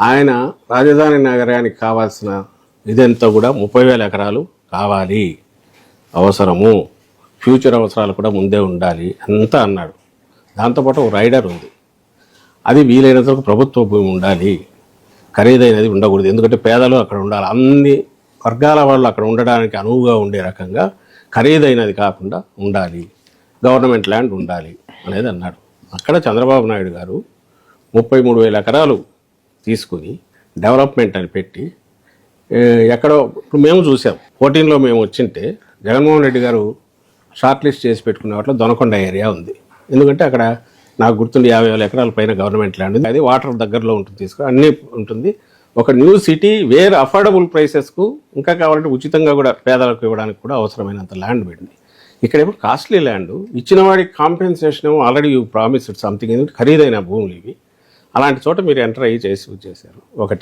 ఆయన రాజధాని నగరానికి కావాల్సిన ఇదంతా కూడా ముప్పై వేల ఎకరాలు కావాలి. అవసరము. ఫ్యూచర్ అవసరాలు కూడా ముందే ఉండాలి అంతా అన్నాడు. దాంతోపాటు ఒక రైడర్ ఉంది. అది వీలైనంత ప్రభుత్వ భూమి ఉండాలి. ఖరీదైనది ఉండకూడదు. ఎందుకంటే పేదలు అక్కడ ఉండాలి. అన్ని వర్గాల వాళ్ళు అక్కడ ఉండడానికి అనువుగా ఉండే రకంగా ఖరీదైనది కాకుండా ఉండాలి. గవర్నమెంట్ ల్యాండ్ ఉండాలి అనేది అన్నాడు. అక్కడ చంద్రబాబు నాయుడు గారు ముప్పై మూడు వేల ఎకరాలు తీసుకుని డెవలప్మెంట్ అని పెట్టి ఎక్కడో ఇప్పుడు మేము చూసాం. ఫోర్టీన్లో మేము వచ్చింటే జగన్మోహన్ రెడ్డి గారు షార్ట్ లిస్ట్ చేసి పెట్టుకునే వాటిలో దొనకొండ ఏరియా ఉంది. ఎందుకంటే అక్కడ నాకు గుర్తుండి యాభై వేల ఎకరాల పైన గవర్నమెంట్ ల్యాండ్ ఉంది. అది వాటర్ దగ్గరలో ఉంటుంది తీసుకుని అన్నీ ఉంటుంది. ఒక న్యూ సిటీ వేర్ అఫోర్డబుల్ ప్రైసెస్కు ఇంకా కావాలంటే ఉచితంగా కూడా పేదలకు ఇవ్వడానికి కూడా అవసరమైనంత ల్యాండ్ పెట్టింది. ఇక్కడేమో కాస్ట్లీ ల్యాండ్. ఇచ్చిన వాడికి కాంపెన్సేషన్ ఏమో ఆల్రెడీ యూ ప్రామిస్డ్ సంథింగ్. ఎందుకంటే ఖరీదైన భూములు ఇవి. అలాంటి చోట మీరు ఎంటర్ అయ్యి చేసి చేశారు. ఒకటి.